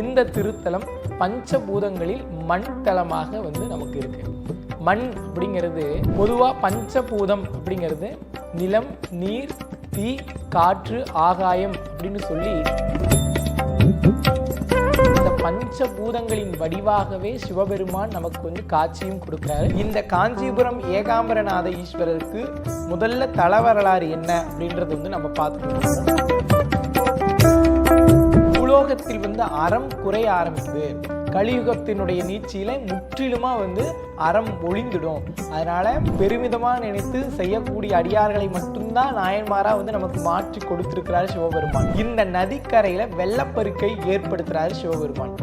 இந்த திருத்தலம் பஞ்சபூதங்களில் மண் தலமாக வந்து நமக்கு இருக்கு. மண் அப்படிங்கிறது பொதுவாக பஞ்சபூதம் அப்படிங்கிறது நிலம் நீர் தீ காற்று ஆகாயம் அப்படின்னு சொல்லி இந்த பஞ்சபூதங்களின் வடிவாகவே சிவபெருமான் நமக்கு வந்து காட்சியும் கொடுக்கிறாரு. இந்த காஞ்சிபுரம் ஏகாம்பரநாத ஈஸ்வரருக்கு முதல்ல தல வரலாறு என்ன அப்படின்றது வந்து நம்ம பார்த்துக்கணும். பூலோகத்தில் வந்து அறம் குறைய ஆரம்பிக்குது. கலியுகத்தினுடைய நீச்சியில முற்றிலுமா வந்து அறம் ஒளிந்துடும். அதனால பெருமிதமாக நினைத்து செய்யக்கூடிய அடியார்களை மட்டும்தான் நாயன்மாரா வந்து நமக்கு மாற்றி கொடுத்திருக்கிறார் சிவபெருமான். இந்த நதிக்கரையில வெள்ளப்பெருக்கை ஏற்படுத்துறாரு சிவபெருமான்.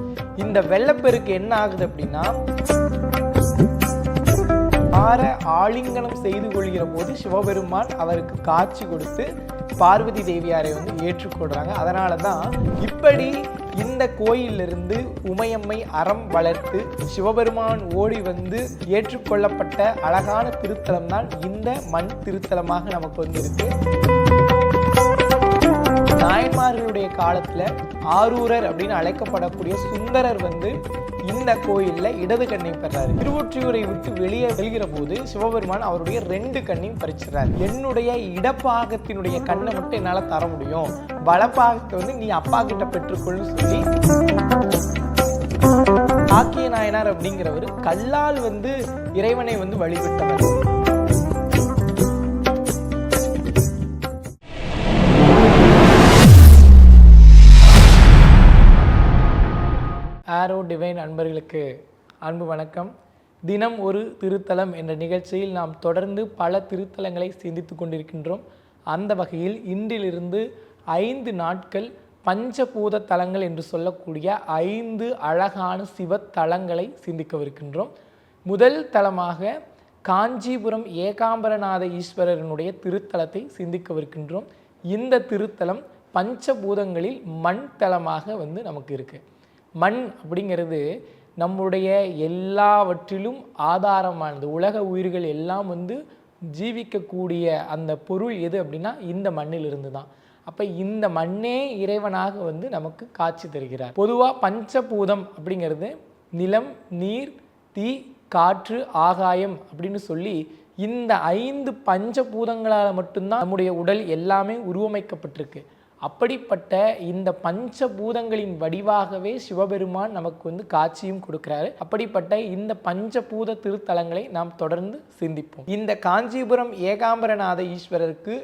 இந்த வெள்ளப்பெருக்கு என்ன ஆகுது அப்படின்னா ஆற ஆலிங்கனம் செய்து கொள்கிற போது சிவபெருமான் அவருக்கு காட்சி கொடுத்து பார்வதி தேவியாரை வந்து ஏற்றுக்கொள்கிறாங்க அதனால தான் இப்படி இந்த கோயிலிருந்து உமையம்மை அறம் வளர்த்து சிவபெருமான் ஓடி வந்து ஏற்றுக்கொள்ளப்பட்ட அழகான திருத்தலம் தான் இந்த மண் திருத்தலமாக நமக்கு வந்து இருக்குது நாயன்மார்களுடைய காலத்தில் ஆரூரர் அப்படின்னு அழைக்கப்படக்கூடிய சுந்தரர் வந்து இந்த கோயிலில் இடது கண்ணை பெறாரு. திருவொற்றியூரை விட்டு வெளியே செல்கிற போது சிவபெருமான் அவருடைய ரெண்டு கண்ணையும் பறிச்சிடறாரு. என்னுடைய இடப்பாகத்தினுடைய கண்ணை மட்டும் என்னால் தர முடியும். வலப்பாகத்தை வந்து நீ அப்பா கிட்ட பெற்றுக்கொள்னு சொல்லி ஆக்கிய நாயனார் அப்படிங்கிறவர் கல்லால் வந்து இறைவனை வந்து வழிபட்டவர். ஆரோ டிவைன் அன்பர்களுக்கு அன்பு வணக்கம். தினம் ஒரு திருத்தலம் என்ற நிகழ்ச்சியில் நாம் தொடர்ந்து பல திருத்தலங்களை சிந்தித்து கொண்டிருக்கின்றோம். அந்த வகையில் இன்றிலிருந்து ஐந்து நாட்கள் பஞ்சபூத தலங்கள் என்று சொல்லக்கூடிய ஐந்து அழகான சிவத்தலங்களை சிந்திக்கவிருக்கின்றோம். முதல் தலமாக காஞ்சிபுரம் ஏகாம்பரநாத ஈஸ்வரனுடைய திருத்தலத்தை சிந்திக்கவிருக்கின்றோம். இந்த திருத்தலம் பஞ்சபூதங்களில் மண் தலமாக வந்து நமக்கு இருக்கு. மண் அப்படிங்கிறது நம்முடைய எல்லாவற்றிலும் ஆதாரமானது. உலக உயிர்கள் எல்லாம் வந்து ஜீவிக்கக்கூடிய அந்த பொருள் எது அப்படின்னா இந்த மண்ணிலிருந்து தான் அப்போ இந்த மண்ணே இறைவனாக வந்து நமக்கு காட்சி தருகிறார். பொதுவாக பஞ்சபூதம் அப்படிங்கிறது நிலம் நீர் தீ காற்று ஆகாயம் அப்படின்னு சொல்லி இந்த ஐந்து பஞ்சபூதங்களால் மட்டும்தான் நம்முடைய உடல் எல்லாமே உருவமைக்கப்பட்டிருக்கு. அப்படிப்பட்ட இந்த பஞ்சபூதங்களின் வடிவாகவே சிவபெருமான் நமக்கு வந்து காட்சியும் கொடுக்கிறாரு. அப்படிப்பட்ட இந்த பஞ்சபூத திருத்தலங்களை நாம் தொடர்ந்து சிந்திப்போம். இந்த காஞ்சிபுரம் ஏகாம்பரநாத ஈஸ்வரருக்கு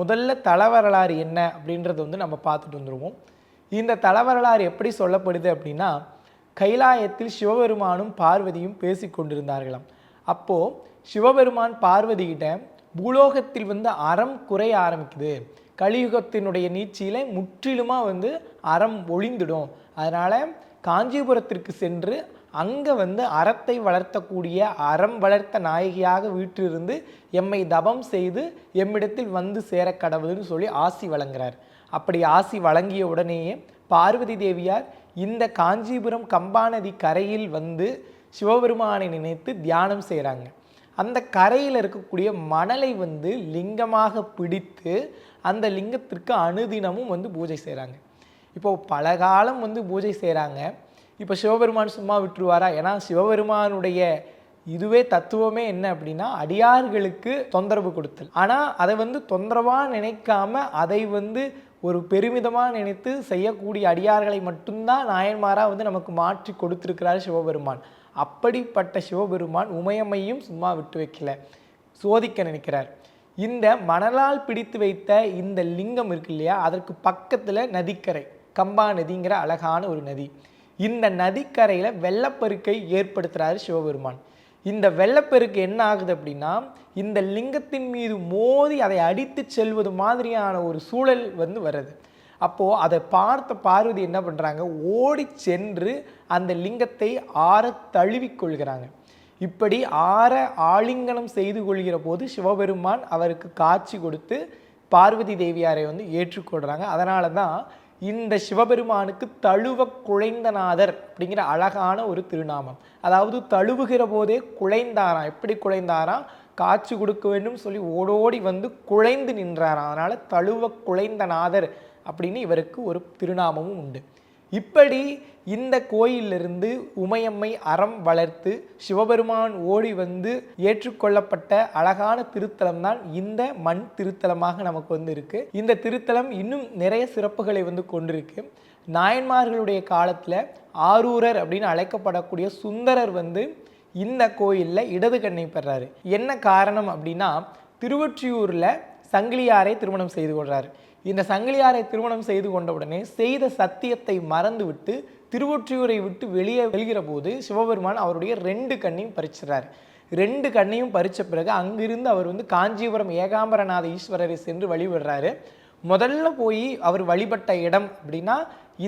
முதல்ல தலவரலாறு என்ன அப்படின்றத வந்து நம்ம பார்த்துட்டு வந்துடுவோம் இந்த தலவரலாறு எப்படி சொல்லப்படுது அப்படின்னா கைலாயத்தில் சிவபெருமானும் பார்வதியும் பேசி கொண்டிருந்தார்களாம். அப்போ சிவபெருமான் பார்வதிகிட்ட பூலோகத்தில் வந்து அறம் குறைய ஆரம்பிக்குது. கலியுகத்தினுடைய நீச்சியில் முற்றிலுமாக வந்து அறம் ஒளிந்துடும். அதனால் காஞ்சிபுரத்திற்கு சென்று அங்கே வந்து அறத்தை வளர்த்தக்கூடிய அறம் வளர்த்த நாயகியாக வீற்றிருந்து எம்மை தபம் செய்து எம்மிடத்தில் வந்து சேர கடவுள்னு சொல்லி ஆசி வழங்குறார். அப்படி ஆசி வழங்கிய உடனேயே பார்வதி தேவியார் இந்த காஞ்சிபுரம் கம்பாநதி கரையில் வந்து சிவபெருமானை நினைத்து தியானம் செய்கிறாங்க அந்த கரையில் இருக்கக்கூடிய மணலை வந்து லிங்கமாக பிடித்து அந்த லிங்கத்திற்கு அனுதினமும் வந்து பூஜை செய்கிறாங்க இப்போ பல காலம் வந்து பூஜை செய்கிறாங்க இப்போ சிவபெருமான் சும்மா விட்டுருவாரா? ஏன்னா சிவபெருமானுடைய இதுவே தத்துவமே என்ன அப்படின்னா அடியார்களுக்கு தொந்தரவு கொடுத்தல். ஆனால் அதை வந்து தொந்தரவாக நினைக்காம அதை வந்து ஒரு பெருமிதமாக நினைத்து செய்யக்கூடிய அடியார்களை மட்டும்தான் நாயன்மாராக வந்து நமக்கு மாற்றி கொடுத்துருக்கிறார் சிவபெருமான். அப்படிப்பட்ட சிவபெருமான் உமையம்மையும் சும்மா விட்டு வைக்கல. சோதிக்க நினைக்கிறார். இந்த மணலால் பிடித்து வைத்த இந்த லிங்கம் இருக்கு இல்லையா? அதற்கு பக்கத்தில் நதிக்கரை கம்பா நதிங்கிற அழகான ஒரு நதி. இந்த நதிக்கரையில் வெள்ளப்பெருக்கை ஏற்படுத்துகிறாரு சிவபெருமான். இந்த வெள்ளப்பெருக்கு என்ன ஆகுது அப்படின்னா இந்த லிங்கத்தின் மீது மோதி அதை அடித்து செல்வது மாதிரியான ஒரு சூழல் வந்து வருது அப்போது அதை பார்த்த பார்வதி என்ன பண்ணுறாங்க ஓடி சென்று அந்த லிங்கத்தை ஆற தழுவிக்கொள்கிறாங்க இப்படி ஆற ஆலிங்கனம் செய்து கொள்கிற போது சிவபெருமான் அவருக்கு காட்சி கொடுத்து பார்வதி தேவியாரை வந்து ஏற்றுக்கொள்கிறாங்க அதனால தான் இந்த சிவபெருமானுக்கு தழுவ குழைந்தநாதர் அப்படிங்கிற அழகான ஒரு திருநாமம். அதாவது தழுவுகிற போதே குழைந்தாராம். எப்படி குழைந்தாராம்? காட்சி கொடுக்க வேண்டும் சொல்லி ஓடோடி வந்து குழைந்து நின்றாராம். அதனால் தழுவ குழைந்தநாதர் அப்படின்னு இவருக்கு ஒரு திருநாமமும் உண்டு. இப்படி இந்த கோயிலிருந்து உமையம்மை அறம் வளர்த்து சிவபெருமான் ஓடி வந்து ஏற்றுக்கொள்ளப்பட்ட அழகான திருத்தலம் தான் இந்த மண் திருத்தலமாக நமக்கு வந்து இருக்கு. இந்த திருத்தலம் இன்னும் நிறைய சிறப்புகளை வந்து கொண்டிருக்கு. நாயன்மார்களுடைய காலத்தில் ஆரூரர் அப்படின்னு அழைக்கப்படக்கூடிய சுந்தரர் வந்து இந்த கோயிலில் இடது கண்ணை பெறாரு. என்ன காரணம் அப்படின்னா திருவொற்றியூரில் சங்கிலியாரை திருமணம் செய்து கொள்கிறார் இந்த சங்கிலியாரை திருமணம் செய்து கொண்டவுடனே செய்த சத்தியத்தை மறந்துவிட்டு திருவொற்றியூரை விட்டு வெளியே வெல்கிற போது சிவபெருமான் அவருடைய ரெண்டு கண்ணையும் பறிச்சிடுறாரு. ரெண்டு கண்ணையும் பறித்த பிறகு அங்கிருந்து அவர் வந்து காஞ்சிபுரம் ஏகாம்பரநாத ஈஸ்வரரை சென்று வழிபடுறாரு. முதல்ல போய் அவர் வழிபட்ட இடம் அப்படின்னா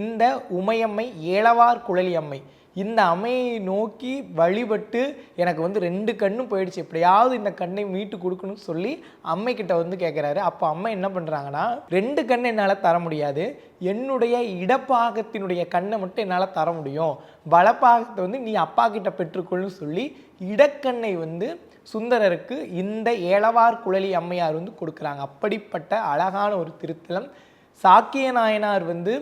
இந்த உமையம்மை ஏலவார் குழலி அம்மை இந்த அம்மையை நோக்கி வழிபட்டு எனக்கு வந்து ரெண்டு கண்ணும் போயிடுச்சு. எப்படியாவது இந்த கண்ணை மீட்டு கொடுக்கணும்னு சொல்லி அம்மை கிட்ட வந்து கேட்குறாரு அப்போ அம்மா என்ன பண்ணுறாங்கன்னா ரெண்டு கண்ணை என்னால் தர முடியாது. என்னுடைய இடப்பாகத்தினுடைய கண்ணை மட்டும் என்னால் தர முடியும். வலப்பாகத்தை வந்து நீ அப்பா கிட்ட பெற்றுக்கொள்னு சொல்லி இடக்கண்ணை வந்து சுந்தரருக்கு இந்த ஏலவார் குழலி அம்மையார் வந்து கொடுக்குறாங்க. அப்படிப்பட்ட அழகான ஒரு திருத்தலம். சாக்கிய நாயனார் வந்து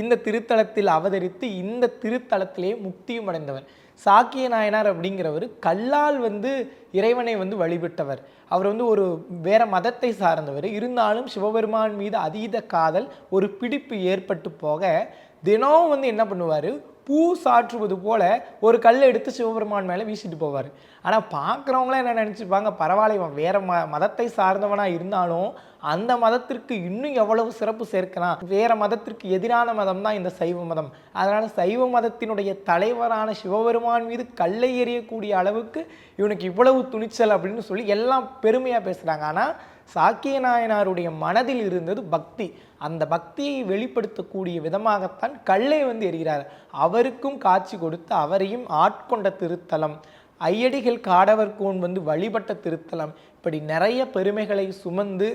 இந்த திருத்தலத்தில் அவதரித்து இந்த திருத்தலத்திலே முக்தியும் அடைந்தவர். சாக்கிய நாயனார் அப்படிங்கிறவர் கல்லால் வந்து இறைவனை வந்து வழிபட்டவர். அவர் வந்து ஒரு வேற மதத்தை சார்ந்தவர். இருந்தாலும் சிவபெருமான் மீது அதீத காதல் ஒரு பிடிப்பு ஏற்பட்டு போக தினம் வந்து என்ன பண்ணுவார்? பூ சாற்றுவது போல ஒரு கல்லை எடுத்து சிவபெருமான் மேலே வீசிட்டு போவார். ஆனால் பார்க்குறவங்களாம் என்ன நினச்சிப்பாங்க பரவாயில்ல இவன் வேறு ம மதத்தை சார்ந்தவனாக இருந்தாலும் அந்த மதத்திற்கு இன்னும் எவ்வளவு சிறப்பு சேர்க்கலாம் வேறு மதத்திற்கு எதிரான மதம் தான் இந்த சைவ மதம். அதனால் சைவ மதத்தினுடைய தலைவரான சிவபெருமான் மீது கல்லை எறியக்கூடிய அளவுக்கு இவனுக்கு இவ்வளவு துணிச்சல் அப்படின்னு சொல்லி எல்லாம் பெருமையாக பேசுகிறாங்க ஆனால் சாக்கிய நாயனாருடைய மனதில் இருந்தது பக்தி. அந்த பக்தியை வெளிப்படுத்தக்கூடிய விதமாகத்தான் கல்லை வந்து எறிகிறார். அவருக்கும் காட்சி கொடுத்து அவரையும் ஆட்கொண்ட திருத்தலம். ஐயடிகள் காடவர் கோன் வந்து வழிபட்ட திருத்தலம். இப்படி நிறைய பெருமைகளை சுமந்து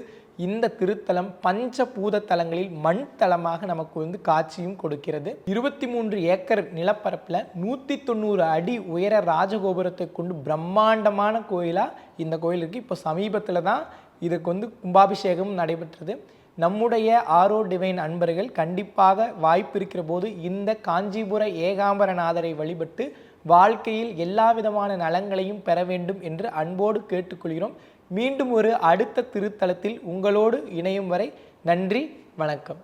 இந்த திருத்தலம் பஞ்சபூத தலங்களில் மண் தலமாக நமக்கு வந்து காட்சியும் கொடுக்கிறது. இருபத்தி மூன்று ஏக்கர் நிலப்பரப்பில் நூற்றி தொண்ணூறு அடி உயர ராஜகோபுரத்தை கொண்டு பிரம்மாண்டமான கோயிலாக இந்த கோயில் இருக்குது இப்போ சமீபத்தில் தான் இதுக்கு வந்து கும்பாபிஷேகமும் நடைபெற்றது. நம்முடைய ஆரோ டிவைன் அன்பர்கள் கண்டிப்பாக வாய்ப்பு இருக்கிற போது இந்த காஞ்சிபுர ஏகாம்பரநாதரை வழிபட்டு வாழ்க்கையில் எல்லா விதமான நலங்களையும் பெற வேண்டும் என்று அன்போடு கேட்டுக்கொள்கிறோம். மீண்டும் ஒரு அடுத்த திருத்தலத்தில் உங்களோடு இணையும் வரை நன்றி வணக்கம்.